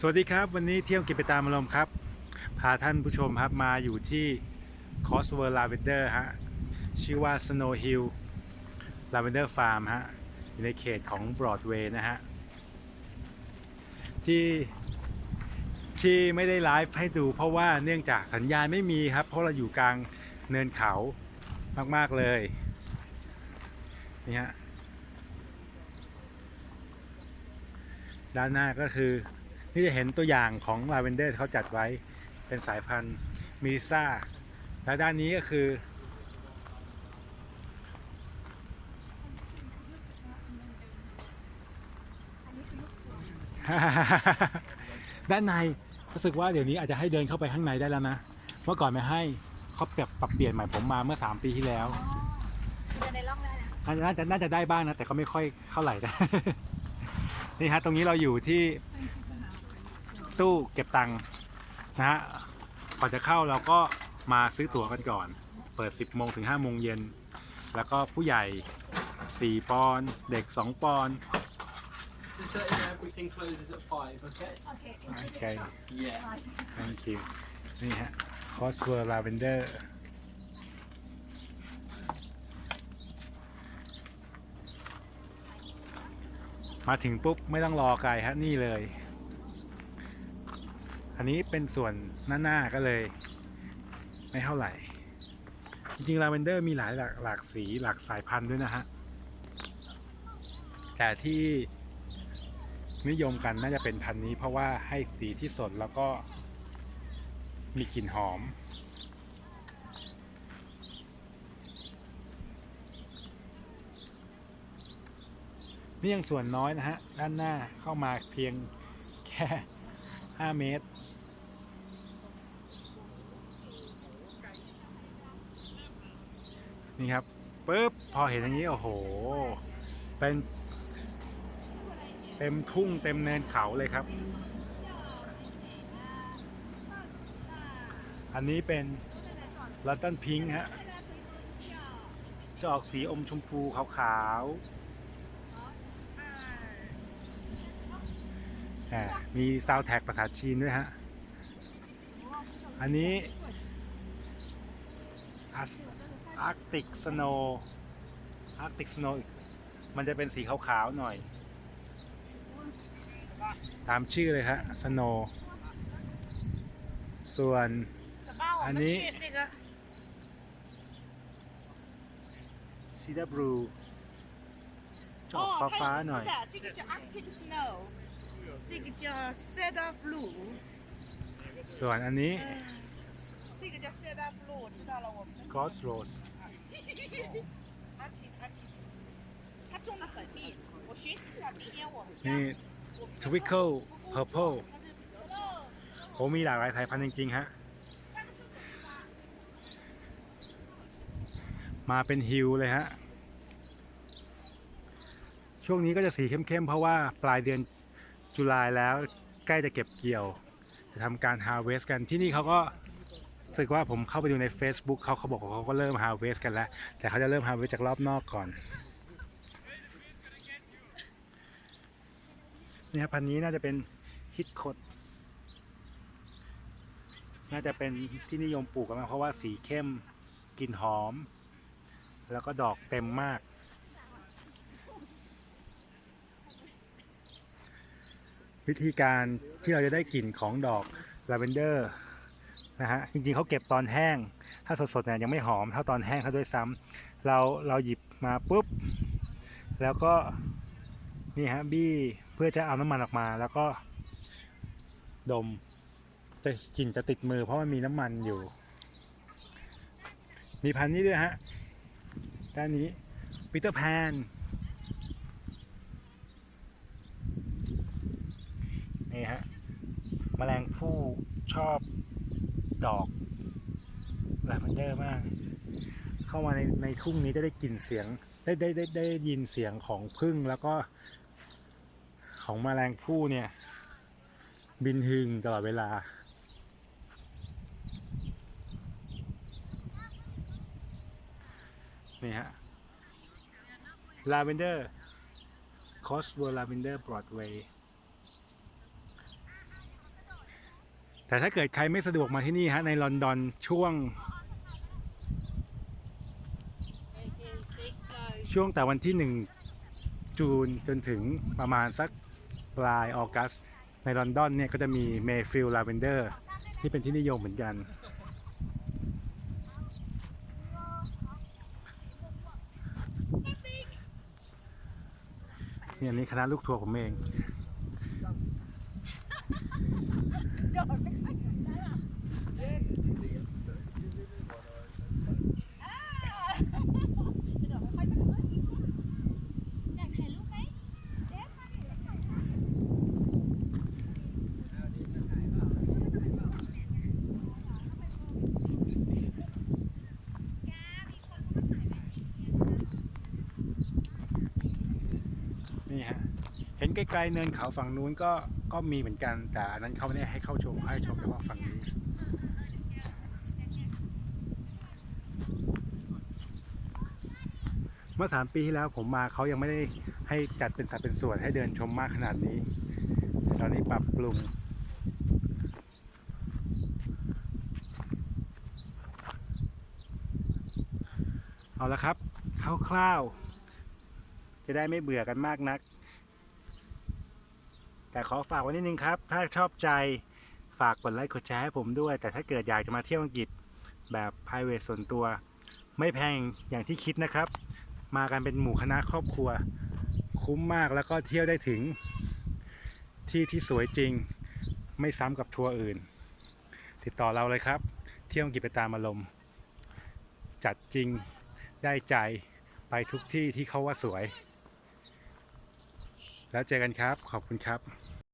สวัสดีครับ วันนี้เที่ยวกินไปตามอารมณ์ครับ พาท่านผู้ชมครับมาอยู่ที่ c o s w o r Lavender ฮะชื่อว่า Snow Hill Lavender Farm ฮะอยู่ในเขตของ Broadway นะฮะที่ที่ไม่ได้ไลฟ์ให้ดูเพราะว่าเนื่องจากสัญญาณไม่มีครับ เพราะเราอยู่กลางเนินเขามาก ๆ เลยนี่ฮะด้านหน้าก็คือ นี่จะเห็นตัวอย่างของลาเวนเดอร์เขาจัดไว้เป็นสายพันธุ์มิลิซ่าและด้านนี้ก็คือ ด้านในรู้สึกว่าเดี๋ยวนี้อาจจะให้เดินเข้าไปข้างในได้แล้วนะ เมื่อก่อนไม่ให้เขาปรับปรับเปลี่ยนใหม่ผมมาเมื่อ 3 ปีที่แล้วเดินในร่องได้นะน่าจะน่าจะได้บ้างนะ แต่ก็ไม่ค่อยเท่าไหร่นะนี่ฮะตรงนี้เราอยู่ที่ ตู้เก็บตังค์นะฮะก่อนจะเข้าเราก็มาซื้อตั๋วกันก่อน เปิด 10โมงถึง5โมงเย็น แล้วก็ผู้ใหญ่ 4 ปอนด์เด็ก 2 ปอนด์ Just so you know, everything closes at five, okay? โอเคโอเค Yeah. thank you นี่ฮะ Cosworth Lavender มาถึงปุ๊บ ไม่ต้องรอไกลฮะ นี่เลย อันนี้เป็นส่วนหน้าๆก็เลย ไม่เท่าไหร่ จริงๆลาเวนเดอร์มีหลายหลากหลากสีหลากสายพันธุ์ด้วยนะฮะ แต่ที่นิยมกันน่าจะเป็นพันธุ์นี้เพราะว่าให้สีที่สดแล้วก็มีกลิ่นหอม นี่ยังส่วนน้อยนะฮะ ด้านหน้าเข้ามาเพียงแค่ 5 เมตร นี่ครับปุ๊บพอเห็นอย่างนี้ โอ้โห เป็น เต็มทุ่งเต็มเนินเขาเลยครับ อันนี้เป็นลอนดอนพิงค์ฮะจะออกสีอมชมพูขาวๆอ่ามีซาวแท็กภาษาจีนด้วยฮะ อันนี้ อาร์กติกสโนอาร์กติกสโนมันจะเป็นสีขาวๆหน่อย ตามชื่อเลยฮะสโนส่วน 怎么？我安妮们去那个 ซีดาบลูจออก 哦， ฟ้า 它 ๆหน่อย 是的，这个叫 Arctic Snow，这个叫 Cedar Blue， ส่วนอันนี้ 这个叫 Cedar Blue，我知道了，我们 กอสโรส Arctic Arctic，它种的很密，我学习一下，明年我们家 นี่ 我们家 Twinkle 不够 Purple 种它是 โอ้มีหลากหลายสายพันธุ์จริง ๆ ฮะ มาเป็นฮิลเลยฮะ ช่วงนี้ก็จะสีเข้ม ๆ เพราะว่าปลายเดือนจุลายแล้วใกล้จะเก็บเกี่ยว จะทำการ harvest กันที่นี่เขาก็รู้ สึกว่าผมเข้าไปดูใน Facebook เขาเขาบอกว่าเขาก็เริ่ม harvest กันแล้ว แต่เขาจะเริ่ม harvest จากรอบนอกก่อนนี่ครับพันนี้น่าจะเป็นฮิตคด น่าจะเป็นที่นิยมปลูกกันมากเพราะว่าสีเข้มกลิ่นหอม แล้วก็ดอกเต็มมาก วิธีการที่เราจะได้กลิ่นของดอกลาเวนเดอร์ นะฮะจริงๆเขาเก็บตอนแห้ง ถ้าสดๆเนี่ยยังไม่หอมเท่าตอนแห้งเขาด้วยซ้ำเราเราหยิบมาปุ๊บ แล้วก็นี่ฮะบี้เพื่อจะเอาน้ำมันออกมา แล้วก็ ดมจะกลิ่นจะติดมือ เพราะมันมีน้ำมันอยู่ มีพันธุ์นี้ด้วยฮะด้านนี้ปีเตอร์แพนนี่ฮะแมลงผู้ชอบ ดอกลาเวนเดอร์มาก เข้ามาในในทุ่งนี้จะได้กลิ่นเสียง ได้ได้ได้ได้ยินเสียงของพึ่งแล้วก็ของแมลงผู้เนี่ย บินหึงตลอดเวลานี่ฮะ Lavender Cosworth Lavender Broadway แต่ถ้าเกิดใครไม่สะดวกมาที่นี่ฮะในลอนดอนช่วง ช่วงแต่วันที่1จูนจนถึงประมาณสักปลายออกัส ในลอนดอนเนี่ยก็จะมีเมฟิลลาเวนเดอร์ที่เป็นที่นิยมเหมือนกัน เนี่ยนี่คณะลูกทัวร์ผมเองอยากถ่ายรูปไหมเด็กมาดิถ่ายรูป นี่ฮะเห็นไกลๆเนินเขาฝั่งนู้นก็ก็มีเหมือนกันแต่อันนั้นเขาไม่ได้ให้เข้าชมให้ชมเฉพาะฝั่งนี้เมื่อสามปีที่แล้วผมมาเขายังไม่ได้ให้จัดเป็นสัดเป็นส่วนให้เดินชมมากขนาดนี้ ตอนนี้ปรับปรุงเอาละครับคร่าวๆจะได้ไม่เบื่อกันมากนัก แต่ขอฝากไว้นิดนึงครับ ถ้าชอบใจฝากกดไลค์กดแชร์ให้ผมด้วย แต่ถ้าเกิดอยากจะมาเที่ยวอังกฤษแบบ p r i v a t ส่วนตัว ไม่แพงอย่างที่คิดนะครับ มากันเป็นหมู่คณะครอบครัว คุ้มมากแล้วก็เที่ยวได้ถึงที่ที่สวยจริง ไม่ซ้ำกับทัวร์อื่น ติดต่อเราเลยครับ เที่ยวอังกฤษไปตามอารมณ์ จัดจริงได้ใจไปทุกที่ที่เขาว่าสวย แล้วเจอกันครับ ขอบคุณครับ